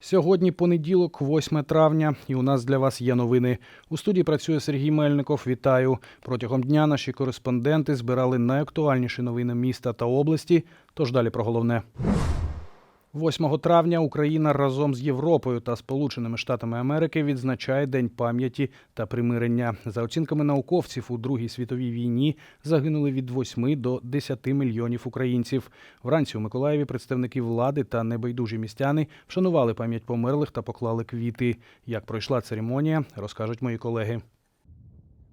Сьогодні понеділок, 8 травня, і у нас для вас є новини. У студії працює Сергій Мельников. Вітаю. Протягом дня наші кореспонденти збирали найактуальніші новини міста та області. Тож далі про головне. 8 травня Україна разом з Європою та Сполученими Штатами Америки відзначає День пам'яті та примирення. За оцінками науковців, у Другій світовій війні загинули від 8 до 10 мільйонів українців. Вранці у Миколаєві представники влади та небайдужі містяни вшанували пам'ять померлих та поклали квіти. Як пройшла церемонія, розкажуть мої колеги.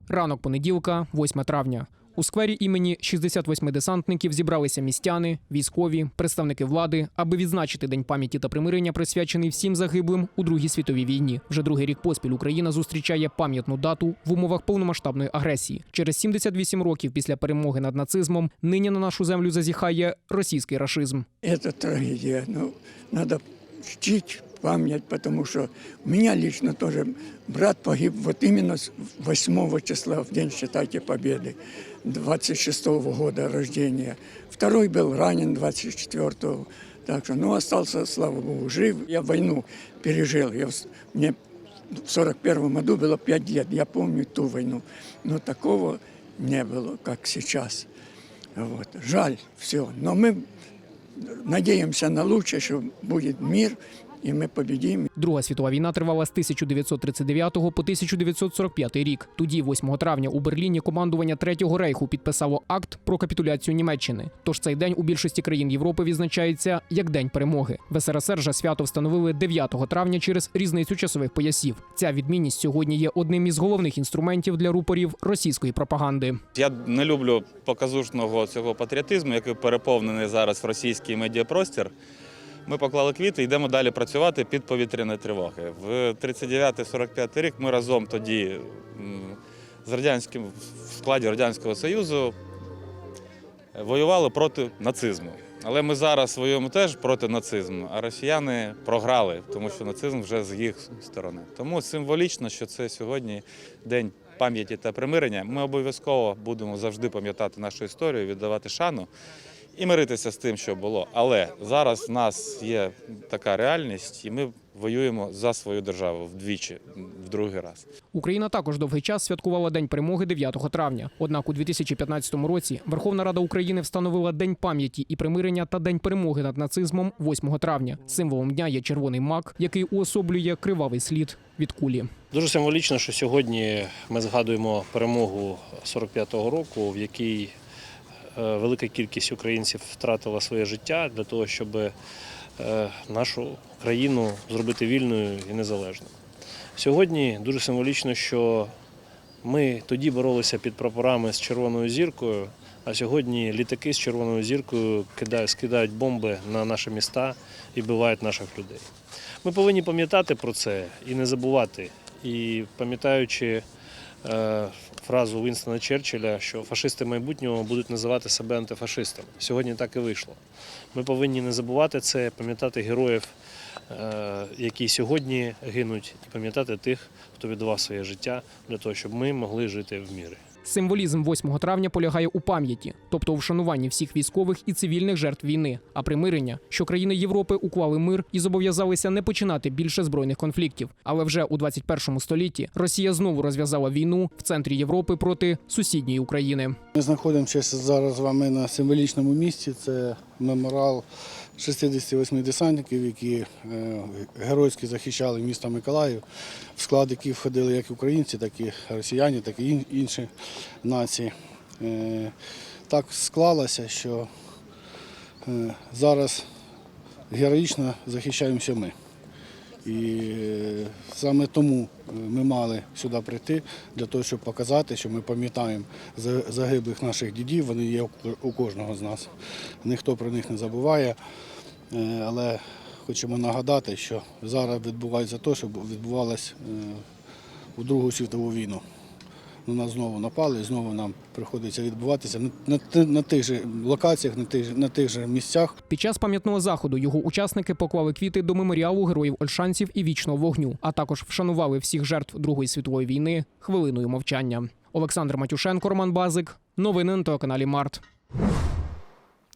Ранок понеділка, 8 травня. У сквері імені 68 десантників зібралися містяни, військові, представники влади, аби відзначити День пам'яті та примирення, присвячений всім загиблим у Другій світовій війні. Вже другий рік поспіль Україна зустрічає пам'ятну дату в умовах повномасштабної агресії. Через 78 років після перемоги над нацизмом нині на нашу землю зазіхає російський рашизм. Это трагедия. Ну, надо чтить память, потому что у меня лично тоже брат погиб вот именно с 8 числа, в день, считайте, Победы, 26 года рождения. Второй был ранен 24-го. Так что, ну, остался, слава Богу, жив. Я войну пережил. Я, мне в 41 году было 5 лет. Я помню ту войну. Но такого не было, как сейчас. Вот. Жаль, все. Но мы надеемся на лучшее, что будет мир, и мы победим. Друга світова війна тривала з 1939 по 1945 рік. Тоді, 8 травня, у Берліні командування Третього рейху підписало акт про капітуляцію Німеччини. Тож цей день у більшості країн Європи відзначається як День перемоги. В СРСР же свято встановили 9 травня через різницю часових поясів. Ця відмінність сьогодні є одним із головних інструментів для рупорів російської пропаганди. Я не люблю показушного цього патріотизму, який переповнений зараз в російський медіапростір. Ми поклали квіти йдемо далі працювати під повітряні тривоги. В 39-45 рік ми разом тоді з радянським в складі Радянського Союзу воювали проти нацизму. Але ми зараз воюємо теж проти нацизму, а росіяни програли, тому що нацизм вже з їх сторони. Тому символічно, що це сьогодні день пам'яті та примирення. Ми обов'язково будемо завжди пам'ятати нашу історію, віддавати шану і миритися з тим, що було. Але зараз в нас є така реальність, і ми воюємо за свою державу вдвічі, в другий раз. Україна також довгий час святкувала День перемоги 9 травня. Однак у 2015 році Верховна Рада України встановила День пам'яті і примирення та День перемоги над нацизмом 8 травня. Символом дня є червоний мак, який уособлює кривавий слід від кулі. Дуже символічно, що сьогодні ми згадуємо перемогу 45-го року, в якій велика кількість українців втратила своє життя для того, щоб е, нашу країну зробити вільною і незалежною. Сьогодні дуже символічно, що ми тоді боролися під прапорами з червоною зіркою, а сьогодні літаки з червоною зіркою кидають, скидають бомби на наші міста і вбивають наших людей. Ми повинні пам'ятати про це і не забувати. І пам'ятаючи е, фразу Вінстона Черчилля, що фашисти майбутнього будуть називати себе антифашистами. Сьогодні так і вийшло. Ми повинні не забувати це, пам'ятати героїв, е, які сьогодні гинуть, і пам'ятати тих, хто віддавав своє життя для того, щоб ми могли жити в мірі. Символізм 8 травня полягає у пам'яті, тобто у вшануванні всіх військових і цивільних жертв війни, а примирення, що країни Європи уклали мир і зобов'язалися не починати більше збройних конфліктів. Але вже у 21 столітті Росія знову розв'язала війну в центрі Європи проти сусідньої України. Ми знаходимося зараз з вами на символічному місці. Це меморіал 68 десантників, які е, геройськи захищали місто Миколаїв, в склад яких входили як українці, так і росіяни, так і інші нації. Е, Так склалося, що е, зараз героїчно захищаємося ми. І е, саме тому ми мали сюди прийти для того, щоб показати, що ми пам'ятаємо загиблих наших дідів. Вони є у кожного з нас. Ніхто про них не забуває. Але хочемо нагадати, що зараз відбувається те, що відбувалося у Другу світову війну. На нас знову напали, і знову нам приходиться відбуватися на, на, на тих же локаціях, на тих, на тих же місцях, Під час пам'ятного заходу його учасники поклали квіти до меморіалу героїв Ольшанців і вічного вогню, а також вшанували всіх жертв Другої світової війни хвилиною мовчання. Олександр Матюшенко, Роман Базик. Новини на телеканалі Март.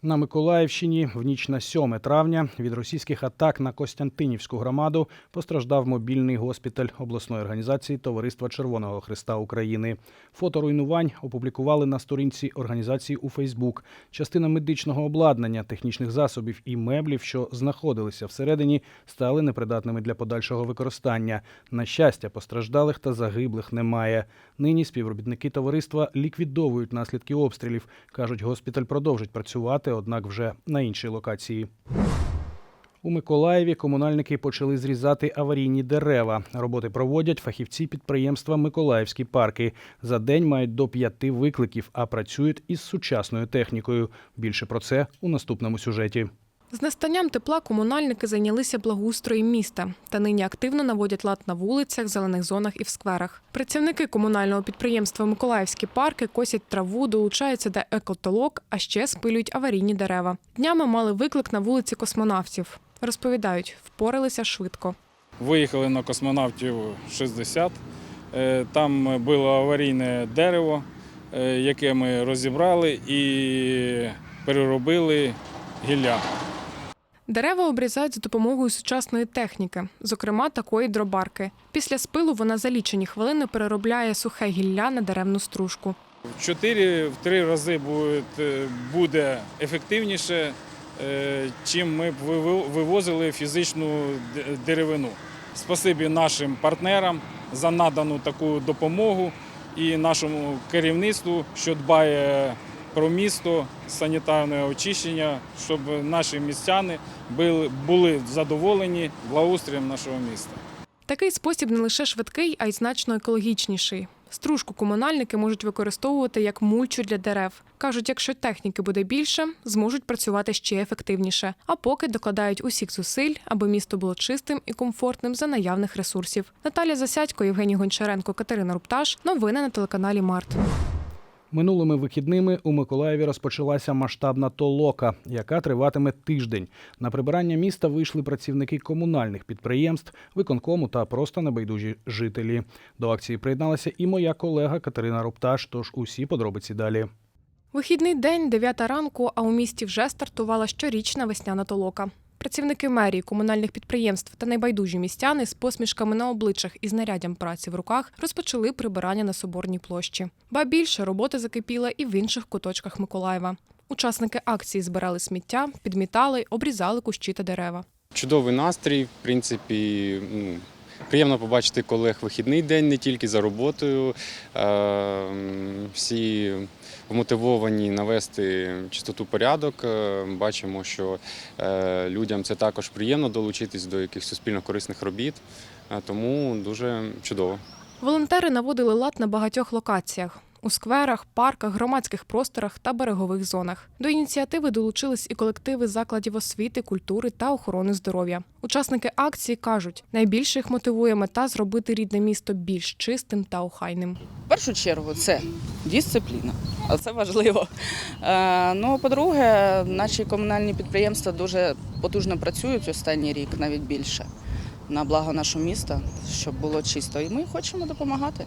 На Миколаївщині в ніч на 7 травня від російських атак на Костянтинівську громаду постраждав мобільний госпіталь обласної організації Товариства Червоного Христа України. Фото руйнувань опублікували на сторінці організації у Фейсбук. Частина медичного обладнання, технічних засобів і меблів, що знаходилися всередині, стали непридатними для подальшого використання. На щастя, постраждалих та загиблих немає. Нині співробітники товариства ліквідовують наслідки обстрілів. кажуть, госпіталь продовжить працювати, однак вже на іншій локації. У Миколаєві комунальники почали зрізати аварійні дерева. Роботи проводять фахівці підприємства Миколаївські парки. За день мають до п'яти викликів, а працюють із сучасною технікою. Більше про це у наступному сюжеті. З настанням тепла комунальники зайнялися благоустроєм міста та нині активно наводять лад на вулицях, зелених зонах і в скверах. Працівники комунального підприємства Миколаївські парки косять траву, долучаються до екотолок, а ще спилюють аварійні дерева. Днями мали виклик на вулиці космонавтів. Розповідають, впоралися швидко. Виїхали на космонавтів 60. Е, Там було аварійне дерево, е, яке ми розібрали і переробили гілля. Дерева обрізають за допомогою сучасної техніки, зокрема такої дробарки. Після спилу вона за лічені хвилини переробляє сухе гілля на деревну стружку. В 4-3 рази буде, буде ефективніше, е, чим ми б вивозили фізичну деревину. Спасибі нашим партнерам за надану таку допомогу і нашому керівництву, що дбає про місто, санітарне очищення, щоб наші містяни були- задоволені благоустроєм нашого міста. Такий спосіб не лише швидкий, а й значно екологічніший. Стружку комунальники можуть використовувати як мульчу для дерев. Кажуть, якщо техніки буде більше, зможуть працювати ще ефективніше. А поки докладають усіх зусиль, аби місто було чистим і комфортним за наявних ресурсів. Наталя Засядько, Євгеній Гончаренко, Катерина Рупташ. Новини на телеканалі Март. Минулими вихідними у Миколаєві розпочалася масштабна толока, яка триватиме тиждень. На прибирання міста вийшли працівники комунальних підприємств, виконкому та просто небайдужі жителі. До акції приєдналася і моя колега Катерина Рупташ. Тож усі подробиці далі. Вихідний день, 9 ранку, а у місті вже стартувала щорічна весняна толока. Працівники мерії, комунальних підприємств та найбайдужі містяни з посмішками на обличчях і знаряддям праці в руках розпочали прибирання на соборній площі. Ба більше робота закипіла і в інших куточках Миколаєва. Учасники акції збирали сміття, підмітали, обрізали кущі та дерева. Чудовий настрій, в принципі, ну, приємно побачити колег вихідний день не тільки за роботою. Всі вмотивовані навести чистоту порядок. Е, Бачимо, що е, людям це також приємно долучитись до якихось суспільно корисних робіт, Е, тому дуже чудово. Волонтери наводили лад на багатьох локаціях. У скверах, парках, громадських просторах та берегових зонах до ініціативи долучились і колективи закладів освіти, культури та охорони здоров'я. Учасники акції кажуть, найбільше їх мотивує мета зробити рідне місто більш чистим та охайним. В першу чергу це дисципліна, а це важливо. Е, ну, по-друге, наші комунальні підприємства дуже потужно працюють останній рік, навіть більше, на благо нашого міста, щоб було чисто. І ми хочемо допомагати,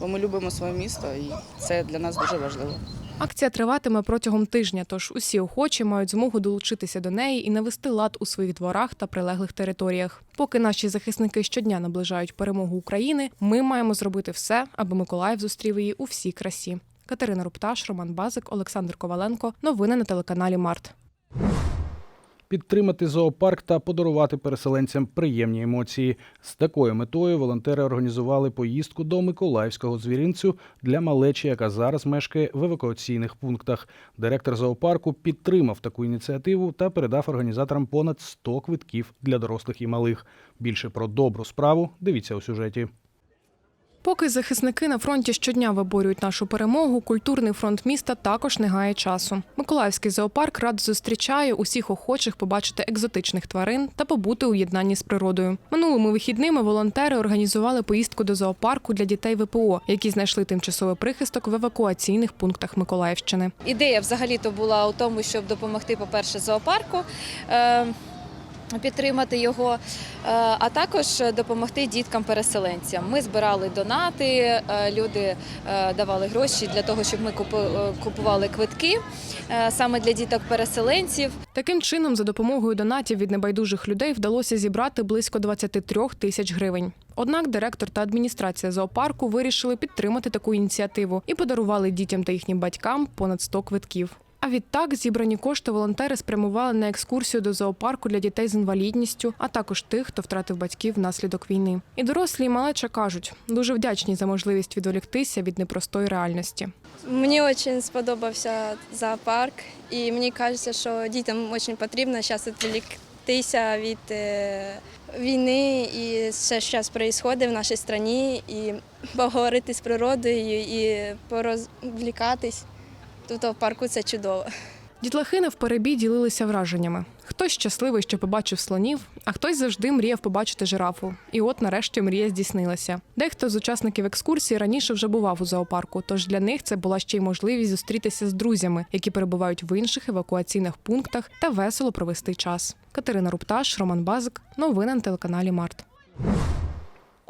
бо ми любимо своє місто, і це для нас дуже важливо. Акція триватиме протягом тижня, тож усі охочі мають змогу долучитися до неї і навести лад у своїх дворах та прилеглих територіях. Поки наші захисники щодня наближають перемогу України, ми маємо зробити все, аби Миколаїв зустрів її у всій красі. Катерина Рупташ, Роман Базик, Олександр Коваленко. Новини на телеканалі Март. Підтримати зоопарк та подарувати переселенцям приємні емоції. З такою метою волонтери організували поїздку до Миколаївського звіринцю для малечі, яка зараз мешкає в евакуаційних пунктах. Директор зоопарку підтримав таку ініціативу та передав організаторам понад 100 квитків для дорослих і малих. Більше про добру справу дивіться у сюжеті. Поки захисники на фронті щодня виборюють нашу перемогу, культурний фронт міста також не гає часу. Миколаївський зоопарк рад зустрічає усіх охочих побачити екзотичних тварин та побути у єднанні з природою. Минулими вихідними волонтери організували поїздку до зоопарку для дітей ВПО, які знайшли тимчасовий прихисток в евакуаційних пунктах Миколаївщини. Ідея взагалі-то була у тому, щоб допомогти, по-перше, зоопарку. Підтримати його, е, а також допомогти діткам-переселенцям. Ми збирали донати, е, люди е, давали гроші для того, щоб ми купували квитки саме для діток-переселенців. Таким чином, за допомогою донатів від небайдужих людей вдалося зібрати близько 23 тисяч гривень. Однак директор та адміністрація зоопарку вирішили підтримати таку ініціативу і подарували дітям та їхнім батькам понад 100 квитків. А відтак зібрані кошти волонтери спрямували на екскурсію до зоопарку для дітей з інвалідністю, а також тих, хто втратив батьків внаслідок війни. І дорослі і малеча кажуть, дуже вдячні за можливість відволіктися від непростої реальності. Мені дуже сподобався зоопарк, і мені кажеться, що дітям дуже потрібно зараз відволіктися від е, війни і все, що зараз відбувається в нашій країні, і поговорити з природою, і порозвлікатись. Тут в парку це чудово. Дітлахи навперебій ділилися враженнями. Хтось щасливий, що побачив слонів, а хтось завжди мріяв побачити жирафу. І от нарешті мрія здійснилася. Дехто з учасників екскурсії раніше вже бував у зоопарку, тож для них це була ще й можливість зустрітися з друзями, які перебувають в інших евакуаційних пунктах та весело провести час. Катерина Рупташ, Роман Базик. Новини на телеканалі Март.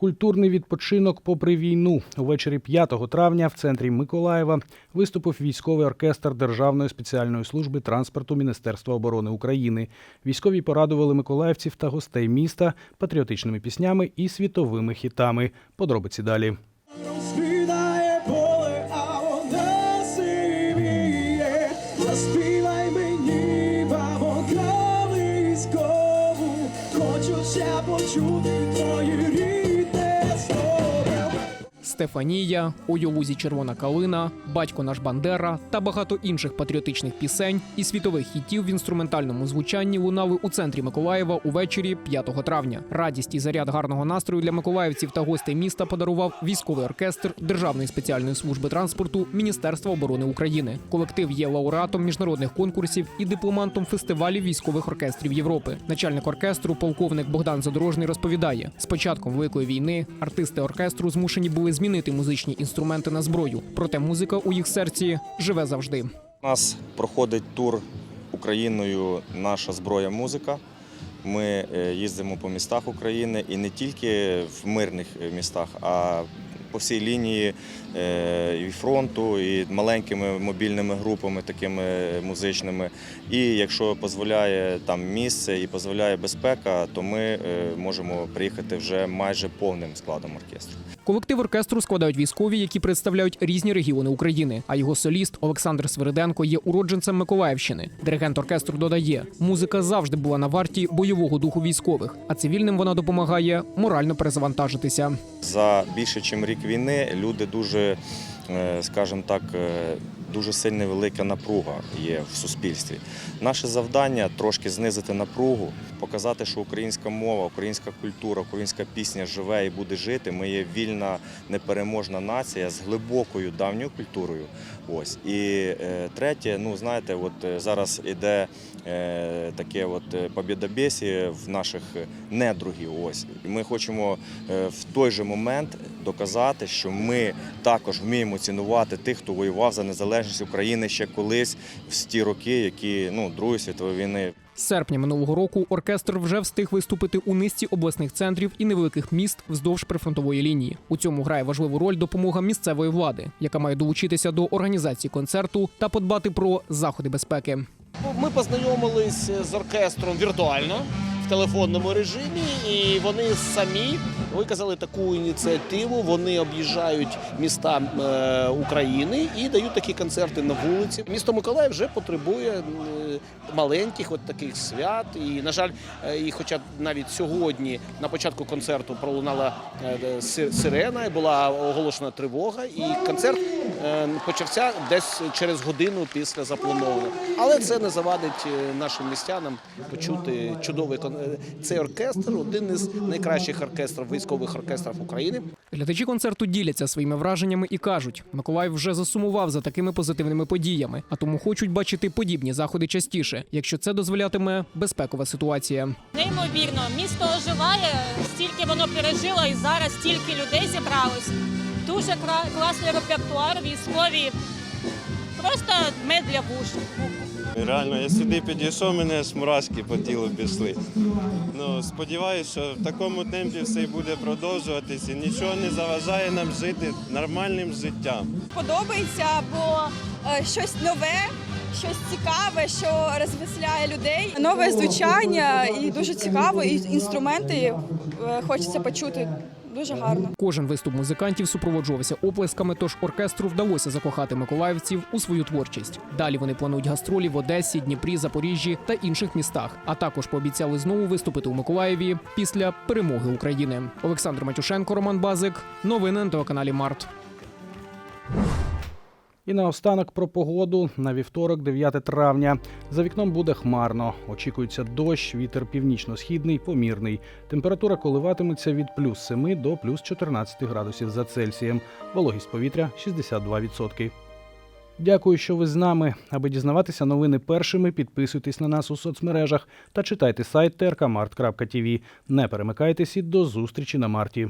Культурний відпочинок попри війну. Увечері 5 травня в центрі Миколаєва виступив військовий оркестр Державної спеціальної служби транспорту Міністерства оборони України. Військові порадували миколаївців та гостей міста патріотичними піснями і світовими хітами. Подробиці далі. Стефанія, «Ой червона калина, Батько наш Бандера та багато інших патріотичних пісень і світових хітів в інструментальному звучанні лунали у центрі Миколаєва увечері 5 травня. Радість і заряд гарного настрою для миколаївців та гостей міста подарував військовий оркестр Державної спеціальної служби транспорту Міністерства оборони України. Колектив є лауреатом міжнародних конкурсів і дипломантом фестивалів військових оркестрів Європи. Начальник оркестру, полковник Богдан Задорожний, розповідає: з початком великої війни артисти оркестру змушені були змінити музичні інструменти на зброю. Проте музика у їх серці живе завжди. У нас проходить тур Україною наша зброя музика. Ми е, їздимо по містах України і не тільки в мирних е, містах, а по всій лінії е, і фронту, і маленькими мобільними групами, такими музичними. І якщо дозволяє там місце і дозволяє безпека, то ми е, можемо приїхати вже майже повним складом оркестру. Колектив оркестру складають військові, які представляють різні регіони України. А його соліст Олександр Свириденко є уродженцем Миколаївщини. Диригент оркестру додає, музика завжди була на варті бойового духу військових, а цивільним вона допомагає морально перезавантажитися. За більше ніж рік війни люди дуже, е, скажімо так, е, дуже сильна велика напруга є в суспільстві. Наше завдання трошки знизити напругу, показати, що українська мова, українська культура, українська пісня живе і буде жити. Ми є вільна, непереможна нація з глибокою давньою культурою. Ось і е, третє, ну знаєте, от зараз іде таке от е, в наших недругів. Ось і ми хочемо е, в той же момент доказати, що ми також вміємо цінувати тих, хто воював за незалежність України ще колись в ті роки, які ну Другої світової війни. З серпня минулого року оркестр вже встиг виступити у низці обласних центрів і невеликих міст вздовж прифронтової лінії. У цьому грає важливу роль допомога місцевої влади, яка має долучитися до організації концерту та подбати про заходи безпеки. Ми познайомились з оркестром віртуально телефонному режимі, і вони самі виказали таку ініціативу. Вони об'їжджають міста е, України і дають такі концерти на вулиці. Місто Миколаїв вже потребує е, маленьких от таких свят. І, на жаль, е, і хоча навіть сьогодні на початку концерту пролунала сирена, була оголошена тривога, і концерт почався десь через годину після запланованого. Але це не завадить е, нашим містянам почути чудовий е, цей оркестр, один із найкращих оркестрів військових оркестрів України. Глядачі концерту діляться своїми враженнями і кажуть, Миколаїв вже засумував за такими позитивними подіями, а тому хочуть бачити подібні заходи частіше, якщо це дозволятиме безпекова ситуація. Неймовірно, місто оживає, стільки воно пережило, і зараз стільки людей зібралось. Дуже класний репертуар, військові. Просто мед для вуш. Реально, я сюди підійшов, мене ж мурашки по тілу пішли. Ну, сподіваюся, що в такому темпі все й буде продовжуватися. Нічого не заважає нам жити нормальним життям. Подобається, бо е, щось нове, щось цікаве, що розвеселяє людей. Нове звучання і дуже цікаво, і інструменти е, хочеться почути. Дуже гарно. Кожен виступ музикантів супроводжувався оплесками, тож оркестру вдалося закохати миколаївців у свою творчість. Далі вони планують гастролі в Одесі, Дніпрі, Запоріжжі та інших містах. А також пообіцяли знову виступити у Миколаєві після перемоги України. Олександр Матюшенко, Роман Базик. Новини на телеканалі Март. І наостанок про погоду на вівторок, 9 травня. За вікном буде хмарно. Очікується дощ, вітер північно-східний, помірний. Температура коливатиметься від плюс 7 до плюс 14 градусів за Цельсієм. Вологість повітря 62%. Дякую, що ви з нами. Аби дізнаватися новини першими, підписуйтесь на нас у соцмережах та читайте сайт trkmart.tv. Не перемикайтесь і до зустрічі на марті.